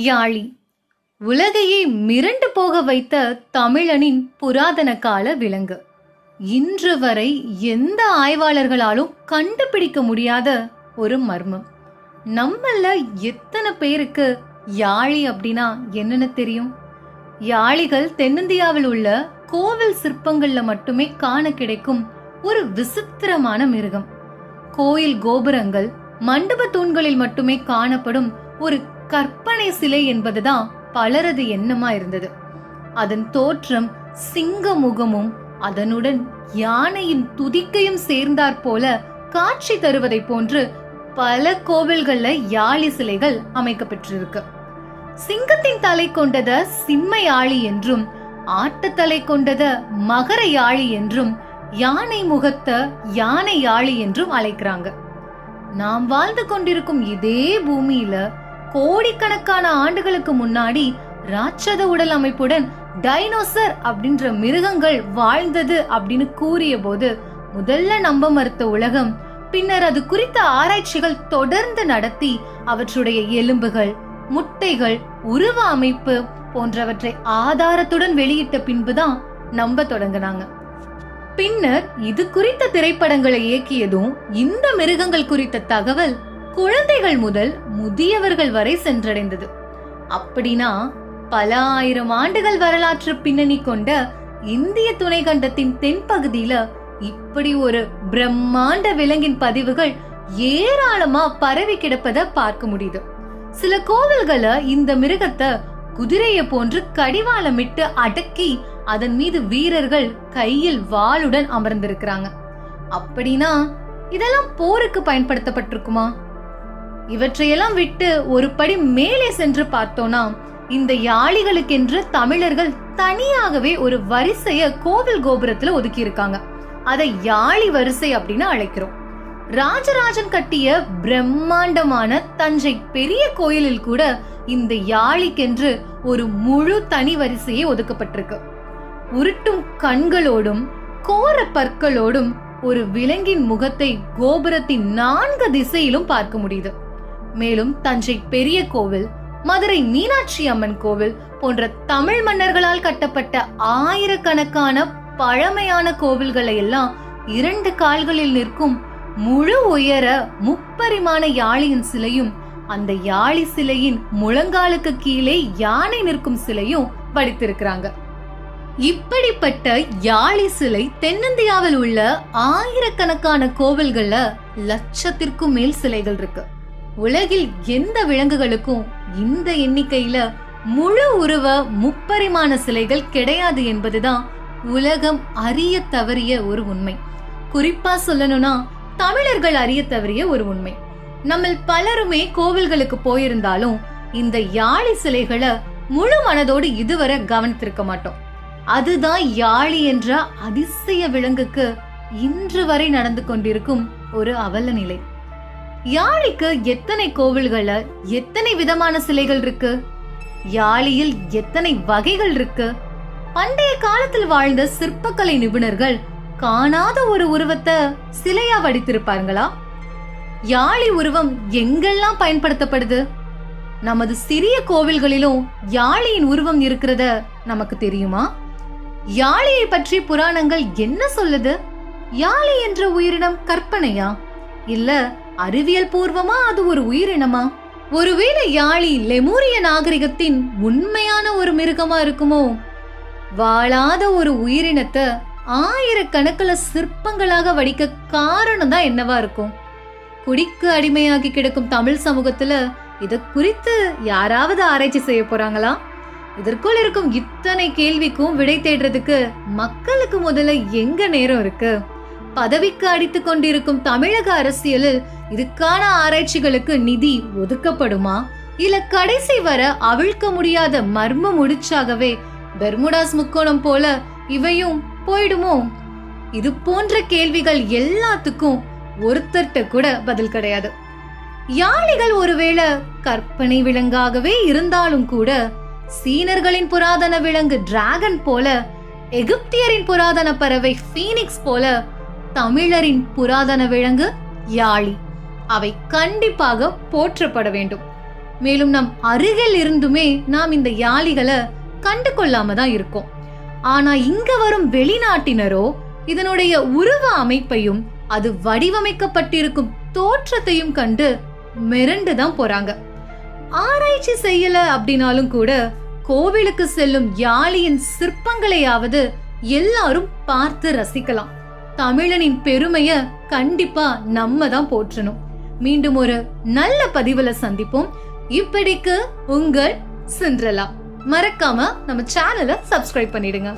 யாழி. உலகையே மிரண்டு போக வைத்த தமிழனின் புராதன கால விலங்கு. இன்று வரை எந்த ஆய்வாளர்களாலும் கண்டுபிடிக்க முடியாத ஒரு மர்மம். நம்மள எத்தனை பேருக்கு யாழி அப்படின்னா என்னன்னு தெரியும்? யாழிகள் தென்னிந்தியாவில் உள்ள கோவில் சிற்பங்கள்ல மட்டுமே காண கிடைக்கும் ஒரு விசித்திரமான மிருகம். கோயில் கோபுரங்கள் மண்டப தூண்களில் மட்டுமே காணப்படும் ஒரு கற்பனை சிலை என்பதுதான் பலரது எண்ணமா இருந்தது. அதன் தோற்றம் சிங்க முகமும் அதனுடன் யானையின் துதிக்கையும் சேர்ந்தாற் போல காட்சி தருவதை போன்று பல கோவில்கள்ல யாழி சிலைகள் அமைக்கப்பட்டிருக்கு சிங்கத்தின் தலை கொண்டத சிம்ம யாழி என்றும் ஆட்டுத்தலை கொண்டத மகர யாழி என்றும் யானை முகத்த யானை யாழி என்றும் அழைக்கிறாங்க. நாம் வாழ்ந்து கொண்டிருக்கும் இதே பூமியில கோடிக்கணக்கான ஆண்டுகளுக்கு முன்னாடி ராட்சத உடல் அமைப்புடன் டைனோசர் அப்படின்ற மிருகங்கள் வாழ்ந்தது அப்படின்னு கூறிய போது முதல்ல நம்ப மறுத்த உலகம் பின்னர் அது குறித்த ஆராய்ச்சிகள் தொடர்ந்து நடத்தி அவற்றுடைய எலும்புகள் முட்டைகள் உருவ அமைப்பு போன்றவற்றை ஆதாரத்துடன் வெளியிட்ட பின்புதான் நம்ப தொடங்கினாங்க. பின்னர் இது குறித்த திரைப்படங்களை இயக்கியதும் இந்த மிருகங்கள் குறித்த தகவல் குழந்தைகள் முதல் முதியவர்கள் வரை சென்றடைந்தது. அப்படின்னா பல ஆயிரம் ஆண்டுகள் வரலாற்று பின்னணி கொண்ட இந்திய துணை கண்டத்தின் தென்பகுதியில இப்படி ஒரு பிரம்மாண்ட விலங்கின் பதிவுகள் ஏராளமா பரவி கிடப்பத பார்க்க முடியுது. சில கோவில்களை இந்த மிருகத்தை குதிரையை போன்று கடிவாளமிட்டு அடக்கி அதன் மீது வீரர்கள் கையில் வாளுடன் அமர்ந்திருக்கிறாங்க. அப்படின்னா இதெல்லாம் போருக்கு பயன்படுத்தப்பட்டிருக்குமா? இவற்றையெல்லாம் விட்டு ஒரு படி மேலே சென்று பார்த்தோம்னா இந்த யாளிகளுக்கென்று தமிழர்கள் தனியாகவே ஒரு வரிசைய கோவில் கோபுரத்துல ஒதுக்கி இருக்காங்க அதை யாழி வரிசை அப்படின்னு அழைக்கிறோம். ராஜராஜன் கட்டிய பிரம்மாண்டமான தஞ்சை பெரிய கோயிலில் கூட இந்த யாழிக்கென்று ஒரு முழு தனி வரிசையே ஒதுக்கப்பட்டிருக்கு. உருட்டும் கண்களோடும் கோர பற்களோடும் ஒரு விலங்கின் முகத்தை கோபுரத்தின் நான்கு திசையிலும் பார்க்க முடியுது. மேலும் தஞ்சை பெரிய கோவில் மதுரை மீனாட்சி அம்மன் கோவில் போன்ற தமிழ் மன்னர்களால் கட்டப்பட்ட ஆயிரக்கணக்கான பழமையான கோவில்களை எல்லாம் இரண்டு கால்களில் நிற்கும் முழு உயர முப்பரிமாண யாழியின் சிலையும் அந்த யாழி சிலையின் முழங்காலுக்கு கீழே யானை நிற்கும் சிலையும் வடித்திருக்கிறாங்க. இப்படிப்பட்ட யாழி சிலை தென்னிந்தியாவில் உள்ள ஆயிரக்கணக்கான கோவில்கள்ல லட்சத்திற்கும் மேல் சிலைகள் இருக்கு. உலகில் எந்த விலங்குகளுக்கும் இந்த எண்ணிக்கையில முழு உருவ முப்பரிமாண சிலைகள் கிடையாது என்பதுதான் உலகம் அறிய தவறிய ஒரு உண்மை. குறிப்பா சொல்லணும்னா தமிழர்கள் அறிய தவறிய ஒரு உண்மை. நம்ம பலருமே கோவில்களுக்கு போயிருந்தாலும் இந்த யாழி சிலைகளை முழு மனதோடு இதுவரை கவனித்திருக்க மாட்டோம். அதுதான் யாழி என்ற அதிசய விலங்குக்கு இன்று வரை நடந்து கொண்டிருக்கும் ஒரு அவல நிலை. யாழிக்கு எத்தனை கோவில்கள எத்தனை விதமான சிலைகள் இருக்கு? யாழியில் எத்தனை வகைகள் இருக்கு? பண்டைய காலத்தில் வாழ்ந்த சிற்பக்கலை நிபுணர்கள் காணாத ஒரு உருவத்தை சிலையா வடித்திருப்பார்களா? யாழி உருவம் எங்கெல்லாம் பயன்படுத்தப்படுது? நமது சிறிய கோவில்களிலும் யாழியின் உருவம் இருக்கிறத நமக்கு தெரியுமா? யாழியை பற்றி புராணங்கள் என்ன சொல்லுது? யாழி என்ற உயிரினம் கற்பனையா? இல்ல அறிவியல் பூர்வமா அது ஒரு உயிரினமா? ஒருவேளை யாழி லெமூரிய நாகரிகத்தின் உண்மையான ஒரு மிருகமா இருக்குமோ? வாழாத ஒரு உயிரினத்தை ஆயிரக்கணக்கில் சிற்பங்களாக வடிக்க காரணம் தான் என்னவா இருக்கும்? குடிக்கு அடிமையாகி கிடக்கும் தமிழ் சமூகத்துல இது குறித்து யாராவது ஆராய்ச்சி செய்ய போறாங்களா? இதற்குள் இருக்கும் இத்தனை கேள்விக்கும் விடை தேடுறதுக்கு மக்களுக்கு முதல்ல எங்க நேரம் இருக்கு? பதவிக்கு அடித்துக் கொண்டிருக்கும் தமிழக அரசியலில் இதுக்கான ஆராய்ச்சிகளுக்கு நிதி ஒதுக்கப்படுமா? இல்ல கடைசி வர அவிழ்க்க முடியாத மர்ம முடிச்சாகவே பெர்முடாஸ் முக்கோணம் போல இவையும் போயிடுமோ? இது போன்ற கேள்விகள் எல்லாத்துக்கும் ஒருத்தர்கிட்ட கூட பதில் கிடையாது. யானைகள் ஒருவேளை கற்பனை விலங்காகவே இருந்தாலும் கூட சீனர்களின் புராதன விலங்கு டிராகன் போல எகிப்தியரின் புராதன பறவை ஃபீனிக்ஸ் போல தமிழரின் புராதன விலங்கு யாழி. அவை கண்டிப்பாக போற்றப்பட வேண்டும். மேலும் நம் அருகில் இருந்துமே நாம் இந்த யாளிகளை கண்டு கொள்ளாம தான் இருக்கோம். ஆனா இங்க வரும் வெளிநாட்டினரோ இதனுடைய உருவ அமைப்பையும் அது வடிவமைக்கப்பட்டிருக்கும் தோற்றத்தையும் கண்டு மிரண்டு தான் போறாங்க. ஆராய்ச்சி செய்யல அப்படின்னாலும் கூட கோவிலுக்கு செல்லும் யாழியின் சிற்பங்களையாவது எல்லாரும் பார்த்து ரசிக்கலாம். தமிழனின் பெருமைய கண்டிப்பா நம்ம தான் போற்றணும். மீண்டும் ஒரு நல்ல பதிவுல சந்திப்போம். இப்படிக்கு உங்கள் சிண்ட்ரலா மறக்காம நம்ம சேனலை சப்ஸ்கிரைப் பண்ணிடுங்க.